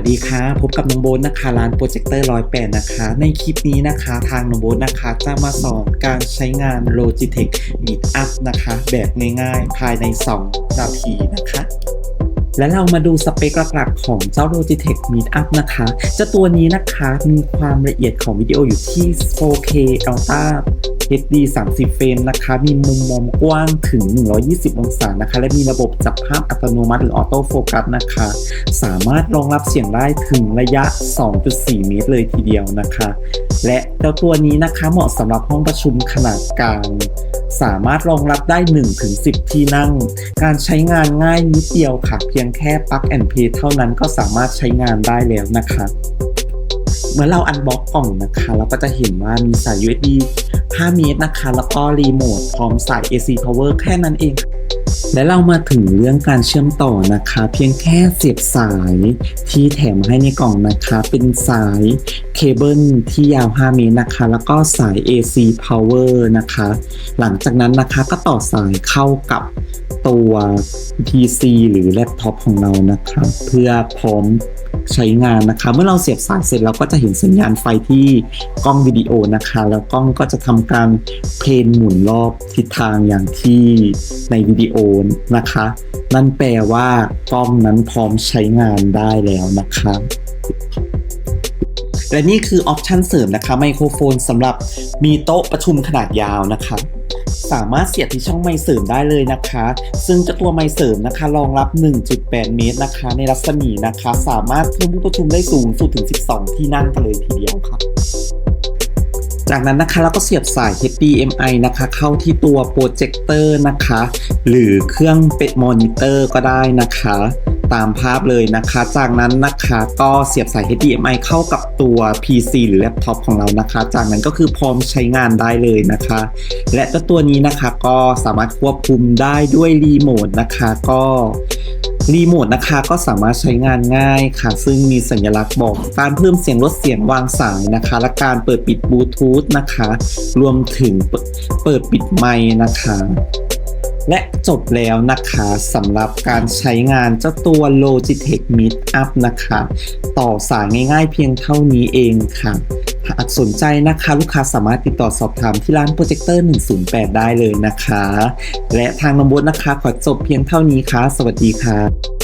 วัสดีค่ะ พบกับน้องโบ๊ทนะคะร้านโปรเจคเตอร์ร้อยแปดนะคะ ในคลิปนี้นะคะทางน้องโบ๊ทนะคะ จะมาสอนการใช้งาน Logitech Meetup นะคะ แบบง่ายๆ ภายใน 2 นาทีนะคะและเรามาดูสเปคหลักๆของเจ้า Logitech Meetup นะคะเจ้าตัวนี้นะคะมีความละเอียดของวิดีโออยู่ที่ 4K Ultra HD 30 เฟรมนะคะ มีมุมมองกว้างถึง 120 องศานะคะ และมีระบบจับภาพอัตโนมัติหรือออโต้โฟกัสนะคะ สามารถรองรับเสียงได้ถึงระยะ 2.4 เมตรเลยทีเดียวนะคะ และเจ้าตัวนี้นะคะเหมาะสำหรับห้องประชุมขนาดกลางสามารถรองรับได้ 1-10 ที่นั่ง การใช้งานง่ายนิดเดียวค่ะ เพียงแค่ปลั๊กแอนเพย์เท่านั้นก็สามารถใช้งานได้แล้วนะคะ เมื่อเราอันบ็อกกล่องนะคะ เราก็จะเห็นว่ามีสาย USB 5 เมตรนะคะ แล้วก็รีโมทพร้อมสาย AC power แค่นั้นเอง และเรามาถึงเรื่องการเชื่อมต่อนะคะ เพียงแค่เสียบสายที่แถมให้ในกล่องนะคะ เป็นสายเคเบิลที่ยาว 5 เมตรนะคะ แล้วก็สาย AC power นะคะ หลังจากนั้นนะคะก็ต่อสายเข้ากับ ตัว PC หรือแล็ปท็อปของเรานะคะเพื่อพร้อมใช้งานนะคะ เมื่อเราเสียบสายเสร็จเราก็จะเห็นสัญญาณไฟที่กล้องวิดีโอนะคะ แล้วกล้องก็จะทำการเพลนหมุนรอบทิศทางอย่างที่ในวิดีโอนะคะ นั่นแปลว่ากล้องนั้นพร้อมใช้งานได้แล้วนะคะและนี่คือออปชันเสริมนะคะไมโครโฟนสำหรับมีโต๊ะประชุมขนาดยาวนะคะ สามารถเสียบที่ช่องไมค์เสริมได้เลยนะคะ ซึ่งจะตัวไมค์เสริมนะคะรองรับ 1.8 เมตรนะคะ ในรัศมีนะคะ สามารถเพิ่มผู้ประชุมได้สูงสุดถึง 12 ที่นั่งกันเลยทีเดียวค่ะ จากนั้นนะคะเราก็เสียบสาย HDMI นะคะ เข้าที่ตัวโปรเจคเตอร์นะคะ หรือเครื่องเป็ดมอนิเตอร์ก็ได้นะคะ ตามภาพเลยนะคะ จากนั้นนะคะก็เสียบสาย HDMI เข้ากับตัว PC หรือแล็ปท็อปของเรานะคะ จากนั้นก็คือพร้อมใช้งานได้เลยนะคะ และเจ้าตัวนี้นะคะก็สามารถควบคุมได้ด้วยรีโมทนะคะก็ รีโมทนะคะก็สามารถใช้งานง่ายค่ะ ซึ่งมีสัญลักษณ์บอกการเพิ่มเสียงลดเสียงวางสายนะคะ และการเปิดปิดบลูทูธนะคะ รวมถึงเปิดเปิดปิดไมค์นะคะและจบแล้วนะคะสำหรับการใช้งานเจ้าตัว Logitech Meetup นะคะ ต่อสายง่ายๆเพียงเท่านี้เองค่ะ หากสนใจนะคะ ลูกค้าสามารถติดต่อสอบถามที่ร้านโปรเจคเตอร์ 108 ได้เลยนะคะ และทางนมบดนะคะ ขอจบเพียงเท่านี้ค่ะ สวัสดีค่ะ